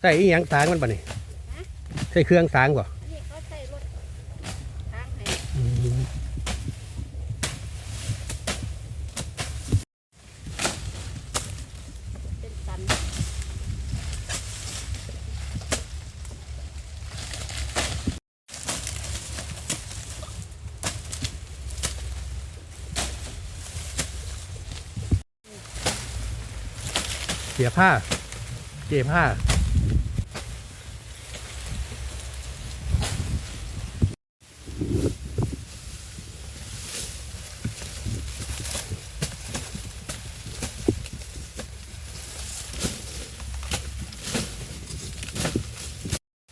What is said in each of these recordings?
ใส่อีหยังสางมันบ่ะนี่ใส่เครื่องสางบ่อันนี้เขาใส่รถทางให้เป็นสันเสียผ้า เก็บผ้า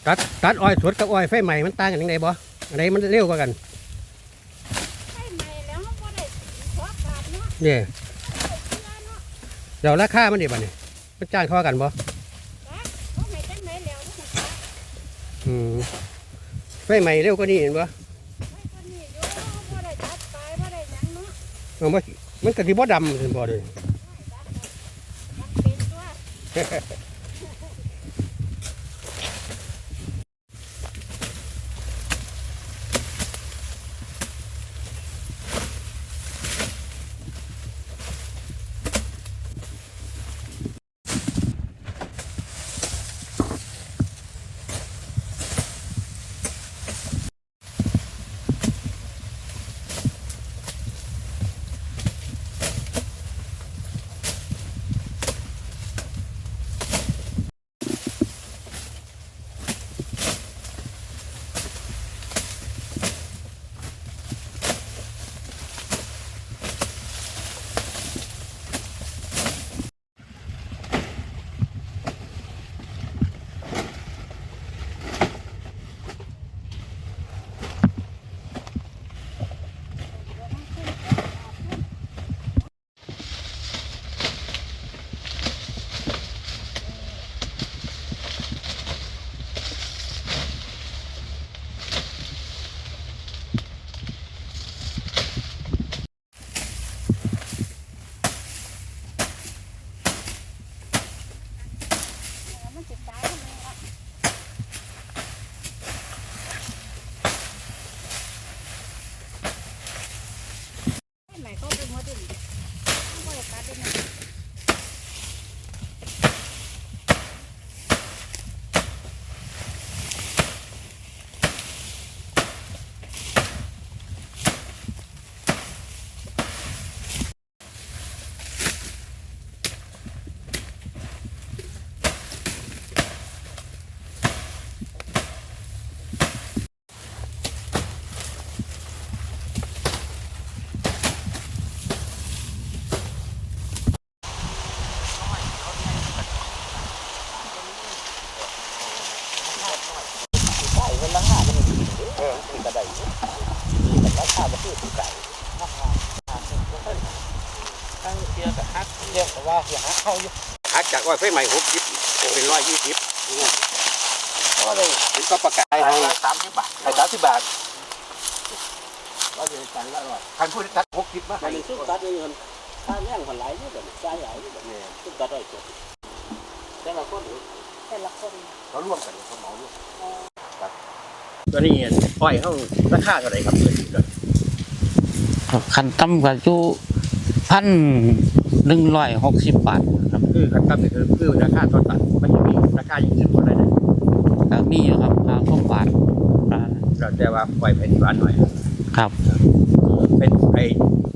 ตัดตัดอ้อยสดกับอ้อยไฟใหม่มันต่างกันยังไงบ่อะไรมันเร็วกว่ากันใช่ไหมแล้วเขาก็ได้ขอกาดเนาะเนี่ยได้เชื่อเนาะเดี๋ยวราคามันดีบ่นี่มันจ้างเท่ากันบ่จ้ะเขาให้จังไหนแล้วลูกจ้ะอืมไฟใหม่เร็วกว่านี้เห็นบ่ไว้คนนี้อยู่บ่ได้ตัดไปบ่ได้หยังเนาะเอามามันก็สิบ่ดำเห็นบ่เลย มันเป็นตัวมันจะตายทำไมล่ะให้ไหมเขาไปหมดดิเขาบ่ได้ตัดได้ไหม ตั้งเทียกับฮักเรียกว่าอย่าฮักเข้าอยู่หักจากอ้อยไฟใหม่หกสิบเป็นร้อยยี่สิบก็เลยเป็นก็ประกาศให้สามสิบบาทให้สามสิบบาทว่าจะสั่ละร้อยพันพูดตัดหกสิบมามัให้นสุดตัดเงินถ้าแม่งคนหลายนี่แบบจ่ายหลายนี่แบบนี้สุดตัดได้ตัวแต่ละคนแต่ละคนเขาร่วมกันเขาเหมาร่วมตัวนี้อ้อยเขาราคาเท่าไหร่ครับเดือน นี้ครับคันต่ำกว่าอยู่พันหนึ่งร้อยหกสิบบาทครับคือขั้นต่ำนี่คือคือราคาต้นตัดมันจะมีราคาอย่างอื่นหมดเลยนะก็มีอยู่ครับห้าสิบบาทอ่าเราแต่ว่าปล่อยไปที่ร้านหน่อยครับ เป็นไอ้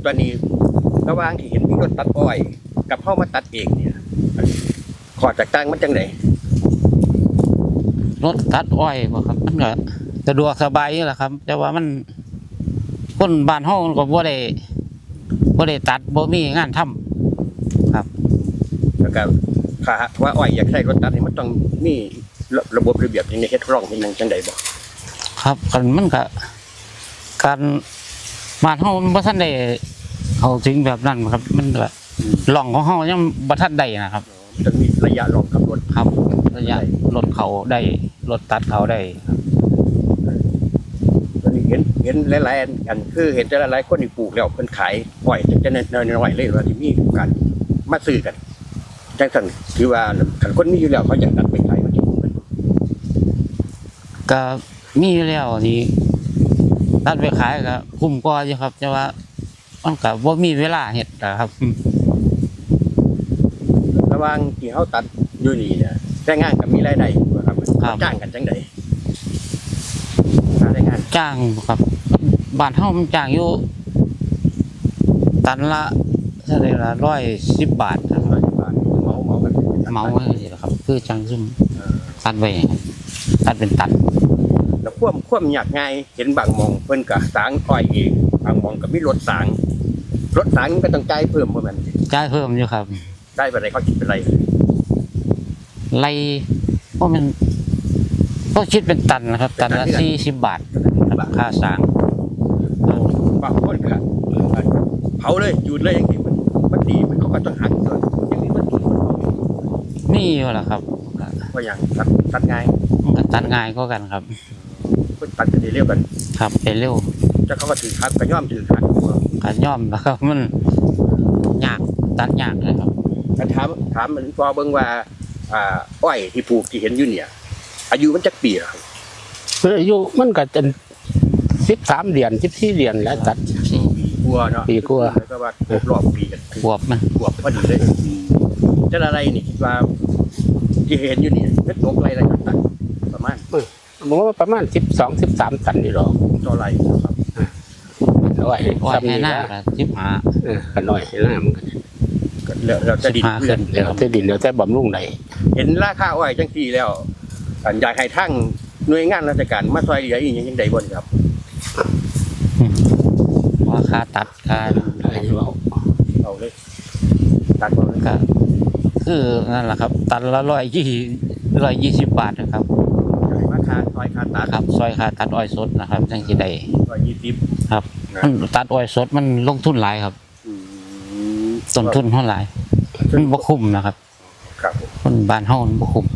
ตัวนี้ระหว่างที่เห็นมีรถตัดอ้อย กับเข้ามาตัดเองเนี่ยขอจากต่างมันจังไหนรถตัดอ้อยบ่ครับ มันก็สะดวกสบายนี่แหละครับ แต่ว่ามัน คนบ้านเฮามันก็บ่ได้บ่ได้ตัดบ่มีงานทำแล้วก็ถ้าหากว่าอ้อยอยากใช้รถตัดนี่มันต้องมีระระบบระเบียบอย่างในเฮ็ดร่องที่นั่งจังใดบ่ครับกันมันก็การบ้านเฮามันบ่ทันได้เข้าถึงแบบนั้นครับ มันก็หล่องของเฮายังบ่ทันได้นะครับ ต้องมีระยะรองกับรถครับระยะรถเขาได้รถตัดเขาได้ครับตอนนี้เห็นเห็นหลายๆอันคือเห็นแต่หลายๆคนที่ปลูกแล้วเพิ่นขายอ้อยจังจะน้อยๆเลยว่าที่มีการมาซื้อกันจังซั่นถือว่าคันคนมีอยู่แล้วเขาอยากตัดไปขายมันจะคุ้มกันก็มีอยู่แล้วนี่ตัดไปขายก็คุ้มกว่าอยู่ครับแต่ว่ามันก็บ่มีเวลาเฮ็ดนะครับ ระหว่างที่เฮาตัดอยู่นี่เนี่ยแรงงานก็มีรายได้บ่ครับครับจ้างกันจังไดค่าแรงงาน จ้างครับบ้านเฮามันจ้างอยู่ ตันละเท่าไหร่ละร้อยสิบบาทครับร้อยบาทเหมาเหมากันเหมาไว้สิครับ คือจังซุ่มเออตัดไว้ครับตัดเป็นตันแล้วความความยากง่ายเห็นบางหมองเพิ่นก็สางอ้อยเองบางหมองก็มีรถสางรถสางมันก็ต้องจ่ายเพิ่มบ่แม่นสิจ่ายเพิ่มอยู่ครับได้บ่ได้เขาคิดเป็นไรไล่เพราะมันก็คิดเป็นตันนะครับ ตันละสี่สิบบาทค รับค่าสร้างบางคนก็เผาเลยหยุดเลยจังซี่มันมันดีมันเขาก็ต้องหักด้วยยังมีมันตุนมีอยู่แหละครับก็อย่างตัดตัดง่ายมันก็ตัดง่ายก็กันครับเพิ่นตัดกันได้เร็วกัน ครับไปเร็วจะเขาก็ถือคัดก็ย่อมถือคัดก็ย่อมนะครับมันยากตัดยากเลยครับก็ถามถามมันพอเบิ่งว่าอ่าอ้อยที่ปลูกที่เห็นอยู่เนี่ย อายุมันจักปีเหรอครับคืออายุมันก็จะ สิบสามเดือนสิบสี่เดือนแล้วตัดปีกลัวาเนาะปีกว่าแล้วก็ว่าครบรอบปีกันถึงบวบมันขวบพอดีเลยจะอะไรนี่คิดว่าที่เห็นอยู่นี่เพชรตกไรอะไรต่างๆประมาณมันก็ประมาณสิบสองสิบสามตันนี่หรอกต่อไรครับเอาไว้ว่าซ้ำแค่นี่หน้าละก็สิบหาเออกันหน่อยให้หน้ามันก็ก็แล้วแล้วจะดินสิบห้าเพื่อนขึ้นเดี๋ยวแต่ดินเดี๋ยวแต่บำรุงไหนเห็นราคาอ้อยจังสี่แล้วอันอยากให้ทั้งหน่วยงานราชการมาซอยเหลืออีกอย่างยังใดบ่นครับ ว่าค่าตัดค่าอะไรที่ว่าเอาเลยตัดเอาเลยก็คือนั่นแหละครับ ตันละร้อยยี่ร้อยยี่สิบบาทนะครับอยากให้มาคาซอยคาตัดครับซอยค่าตัดอ้อยสดนะครับจังสิได้ซอยยี่สิบครับนะมันตัดอ้อยสดมันลงทุนหลายครับอืมต้นทุนเท่าหลายมันบ่คุ้มนะครับ ครับผมคนบ้านเฮามันบ่คุ้ม